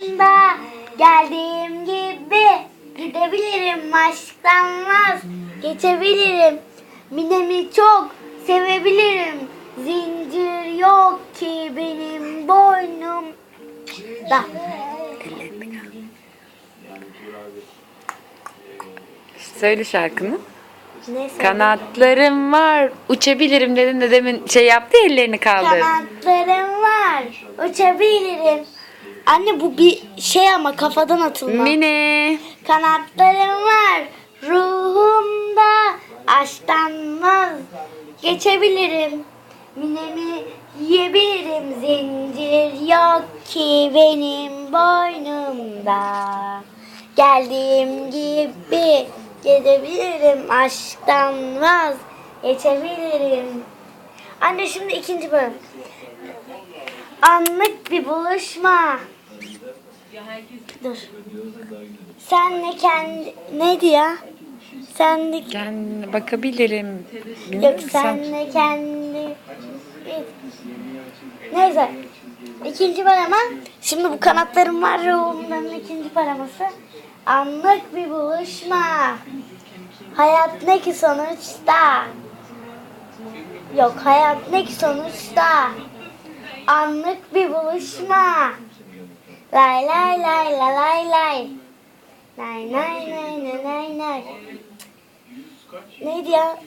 Da geldiğim gibi gidebilirim aşktan vaz geçebilirim minemi çok sevebilirim zincir yok ki benim boynum da Söyle şarkını. neyse Kanatlarım var. Uçabilirim dedin de demin şey yaptı ya, ellerini kaldır. kanatlarım var uçabilirim anne bu bir şey ama kafadan atılma Mini. Kanatlarım var ruhumda aşktan vaz geçebilirim. Minemi yiyebilirim zincir yok ki benim boynumda. Geldiğim gibi gidebilirim aşktan vaz geçebilirim. Anne şimdi ikinci bölüm. Anlık bir buluşma. Dur. Senle kendi neydi ya? Senle Gel bakabilirim. yok Bilmiyorum sen. senle kendi neyse ikinci parama şimdi bu kanatlarım var ruhumdan ikinci paraması anlık bir buluşma hayat ne ki sonuçta yok hayat ne ki sonuçta Anlık bir buluşma. Lay lay lay la lay lay. Lay lay lay lay lay lay. Neydi ya?